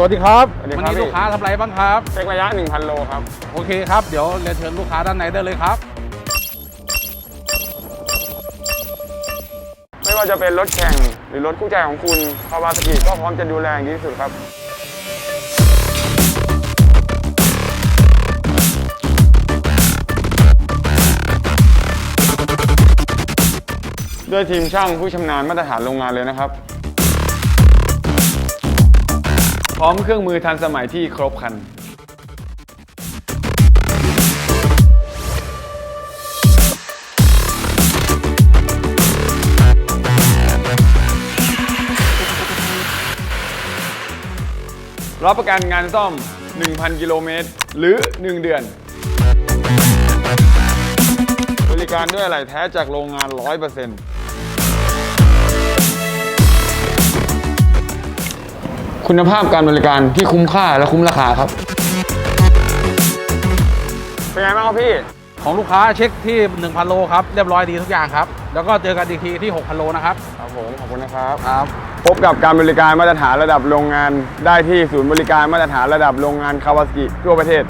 สวัสดีครับสวัสดีวันครับนี้พี่ลูกค้าทำอะไรบ้างครับเช็คระยะ 1,000 โลครับ โอเคครับ เดี๋ยวเรียนเชิญลูกค้าด้านในได้เลยครับ ไม่ว่าจะเป็นรถแข่งหรือรถคู่ใจของคุณคาวาสกิก็พร้อมจะดูแลอย่างดีที่สุดครับด้วยทีมช่างผู้ชำนาญมาตรฐานโรงงานเลยนะครับ พร้อมเครื่องมือทันสมัยที่ครบครัน รับประกันงานซ่อม 1,000 กิโลเมตร หรือ 1 เดือน บริการด้วยอะไหล่แท้จากโรงงาน 100% คุณภาพการบริการที่คุ้มค่าและคุ้มราคาครับเป็นไงบ้างครับพี่ ของลูกค้าเช็คที่ 1,000 โลครับ เรียบร้อยดีทุกอย่างครับ แล้วก็เจอกันอีกทีที่ 6,000 โลนะครับ ครับผม ขอบคุณนะครับ ครับ พบกับการบริการมาตรฐานระดับโรงงาน ได้ที่ศูนย์บริการมาตรฐานระดับโรงงานคาวาสกิทั่วประเทศ